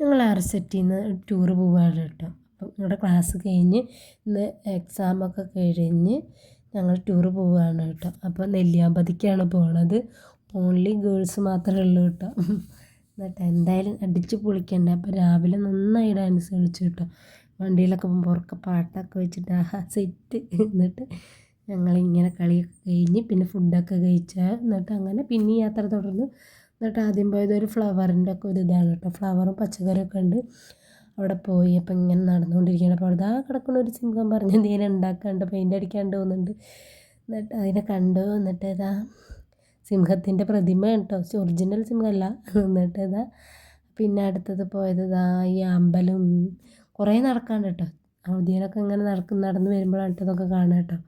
ഞങ്ങൾ R S നിന്ന് tour പോവാണ് കേട്ടോ. അപ്പം ഞങ്ങളുടെ ക്ലാസ് കഴിഞ്ഞ് ഇന്ന് എക്സാമൊക്കെ കഴിഞ്ഞ് ഞങ്ങൾ ടൂറ് പോവുകയാണ് കേട്ടോ. അപ്പോൾ നെല്ലിയാമ്പതിക്കാണ് പോണത്. ഓൺലി ഗേൾസ് മാത്രമേ ഉള്ളൂ കേട്ടോ. എന്നിട്ട് എന്തായാലും അടിച്ച് പൊളിക്കണ്ടേ. അപ്പോൾ രാവിലെ നന്നായി ഡാൻസ് കളിച്ചു കേട്ടോ. വണ്ടിയിലൊക്കെ പോകുമ്പോൾ ഉറക്കെ പാട്ടൊക്കെ വെച്ചിട്ട് ആ സെറ്റ് എന്നിട്ട് ഞങ്ങളിങ്ങനെ കളിയൊക്കെ കഴിഞ്ഞ് പിന്നെ ഫുഡൊക്കെ കഴിച്ചാൽ എന്നിട്ട് അങ്ങനെ പിന്നെ യാത്ര തുടർന്നു എന്നിട്ട് ആദ്യം പോയത് ഒരു ഫ്ലവറിന്റെ ഒക്കെ ഒരു ഇതാണ് കേട്ടോ. ഫ്ലവറും പച്ചക്കറിയൊക്കെ ഉണ്ട്. അവിടെ പോയി അപ്പം ഇങ്ങനെ നടന്നുകൊണ്ടിരിക്കുകയാണ്. അപ്പോൾ അവിടെ ആ കിടക്കുന്ന ഒരു സിംഹം പറഞ്ഞ് എന്തെങ്കിലും ഉണ്ടാക്കാണ്ട് പെയിന്റ് അടിക്കാണ്ട് പോകുന്നുണ്ട്. എന്നിട്ട് അതിനെ കണ്ടു. എന്നിട്ട് ഇതാ സിംഹത്തിന്റെ പ്രതിമ കേട്ടോ. ഒറിജിനൽ സിംഹമല്ല. എന്നിട്ട് ഇതാ പിന്നെ അടുത്തത് പോയത് ഇതാ ഈ അമ്പലം. കുറേ നടക്കാണ്ട് കേട്ടോ. അവധിയിലൊക്കെ ഇങ്ങനെ നടക്കും നടന്ന് വരുമ്പോഴാണ് ഇതൊക്കെ കാണുക കേട്ടോ.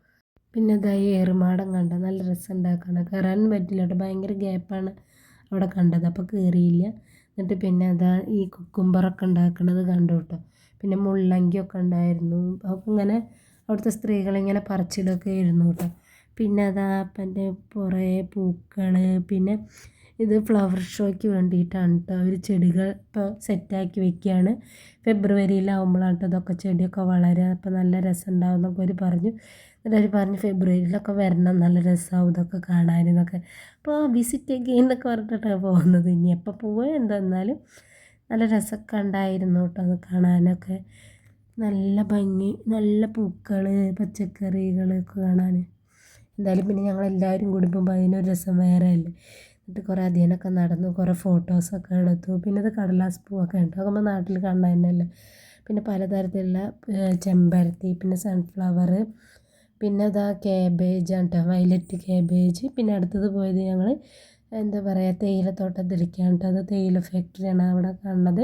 പിന്നെ ഇതാ ഈ ഏറുമാടം കണ്ട. നല്ല രസം ഉണ്ടാക്കണം കയറാനും പറ്റില്ല കേട്ടോ. ഭയങ്കര ഗ്യാപ്പാണ്. അവിടെ കണ്ടത്. അപ്പോൾ കയറിയില്ല എന്നിട്ട് പിന്നെ അതാ ഈ കുക്കുംബറൊക്കെ ഉണ്ടാക്കുന്നത് കണ്ടു കേട്ടോ പിന്നെ മുള്ളങ്കിയൊക്കെ ഉണ്ടായിരുന്നു. അപ്പോൾ ഇങ്ങനെ അവിടുത്തെ സ്ത്രീകളിങ്ങനെ പറിച്ചിടൊക്കെ ആയിരുന്നു കേട്ടോ പിന്നെ അതാ അപ്പന്റെ കുറേ പൂക്കൾ പിന്നെ ഇത് ഫ്ലവർ ഷോയ്ക്ക് വേണ്ടിയിട്ടാണ് കേട്ടോ അവർ ചെടികൾ ഇപ്പോൾ സെറ്റാക്കി വെക്കുകയാണ് ഫെബ്രുവരിയിലാവുമ്പോഴാണ് കേട്ടോ ഇതൊക്കെ ചെടിയൊക്കെ വളരെ അപ്പോൾ നല്ല രസം ഉണ്ടാവും എന്നൊക്കെ അവർ പറഞ്ഞു. എന്നിട്ട് അവർ പറഞ്ഞു ഫെബ്രുവരിയിലൊക്കെ വരണം നല്ല രസമാവും ഇതൊക്കെ കാണാനെന്നൊക്കെ അപ്പോൾ വിസിറ്റ് അഗെയിൻ എന്നൊക്കെ പറഞ്ഞിട്ടാണ് പോകുന്നത്. ഇനി എപ്പോൾ പോവുക എന്തെന്നാലും നല്ല രസമൊക്കെ ഉണ്ടായിരുന്നു കേട്ടോ അത് കാണാനൊക്കെ. നല്ല ഭംഗി നല്ല പൂക്കൾ പച്ചക്കറികളൊക്കെ കാണാൻ. എന്തായാലും പിന്നെ ഞങ്ങൾ എല്ലാവരും കൂടി പോകുമ്പോൾ അതിനൊരു രസം വേറെ അല്ലേ എന്നിട്ട് കുറേ അധികമൊക്കെ നടന്നു കുറേ ഫോട്ടോസൊക്കെ എടുത്തു. പിന്നെ അത് കടലാസ് പൂവൊക്കെ ഉണ്ട് അതൊക്കെ നമ്മൾ നാട്ടിൽ കാണാൻ തന്നെയല്ലേ? പിന്നെ പലതരത്തിലുള്ള ചെമ്പരത്തി പിന്നെ സൺഫ്ലവർ പിന്നെ അതാ ക്യാബേജ് ആണ് കേട്ടോ വയലറ്റ് ക്യാബേജ് പിന്നെ അടുത്തത് പോയത് ഞങ്ങൾ എന്താ പറയുക തേയിലത്തോട്ടത്തിലേക്കാണ് കേട്ടോ അത് തേയില ഫാക്ടറിയാണ് അവിടെ കാണുന്നത്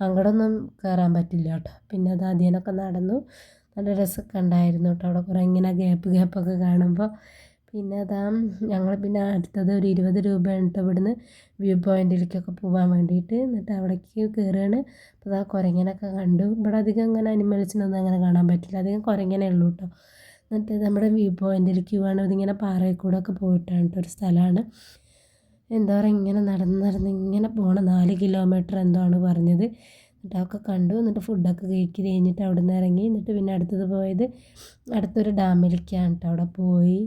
അങ്ങോട്ടൊന്നും കയറാൻ പറ്റില്ല കേട്ടോ. പിന്നെ അത് അതിനൊക്കെ നടന്നു. നല്ല രസമൊക്കെ ഉണ്ടായിരുന്നു കേട്ടോ. അവിടെ കുറേ ഇങ്ങനെ ഗ്യാപ്പ് ഗ്യാപ്പൊക്കെ കാണുമ്പോൾ പിന്നെ അതാ ഞങ്ങൾ പിന്നെ അടുത്തത് ഒരു ഇരുപത് രൂപയാണ് കേട്ടോ ഇവിടുന്ന് വ്യൂ പോയിന്റിലേക്കൊക്കെ പോകാൻ വേണ്ടിയിട്ട്. എന്നിട്ട് അവിടേക്ക് കയറുകയാണ് അപ്പോൾ അതാ കുരങ്ങനൊക്കെ കണ്ടു. ഇവിടെ അധികം അങ്ങനെ അനിമൽസിനൊന്നും അങ്ങനെ കാണാൻ പറ്റില്ല. അധികം കുരങ്ങനെ ഉള്ളൂ കേട്ടോ എന്നിട്ട് നമ്മുടെ വ്യൂ പോയിന്റിലേക്ക് പോവാണ് ഇതിങ്ങനെ പാറയിൽ കൂടെ ഒക്കെ പോയിട്ടാണ് ഒരു സ്ഥലമാണ്. എന്താ പറയുക ഇങ്ങനെ നടന്ന് നടന്ന് ഇങ്ങനെ പോകണം നാല് കിലോമീറ്റർ എന്തോ ആണ് പറഞ്ഞത്. എന്നിട്ട് അതൊക്കെ കണ്ടു. എന്നിട്ട് ഫുഡൊക്കെ കഴിക്കി കഴിഞ്ഞിട്ട് അവിടെ നിന്ന് ഇറങ്ങി. എന്നിട്ട് പിന്നെ അടുത്തത് പോയത് അടുത്തൊരു ഡാമിലേക്കാണ് കേട്ടോ അവിടെ പോയി.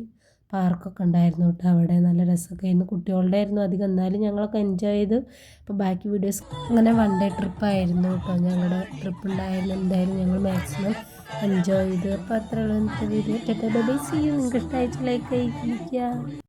പാർക്കൊക്കെ ഉണ്ടായിരുന്നു കേട്ടോ അവിടെ. നല്ല രസമൊക്കെ ആയിരുന്നു. കുട്ടികളുടെ ആയിരുന്നു അധികം. എന്നാലും ഞങ്ങളൊക്കെ എൻജോയ് ചെയ്ത് അപ്പോൾ ബാക്കി വീഡിയോസ് അങ്ങനെ വൺ ഡേ ട്രിപ്പായിരുന്നു കേട്ടോ. ഞങ്ങളുടെ ട്രിപ്പ് ഉണ്ടായിരുന്നു. എന്തായാലും ഞങ്ങൾ മാക്സിമം എൻജോയ് ചെയ്ത്. അപ്പോൾ അത്രയുള്ള വീഡിയോ ടെറ്റ ബൈ സി നിങ്ങൾക്ക് ഇഷ്ടമായിട്ട് ലൈക്ക്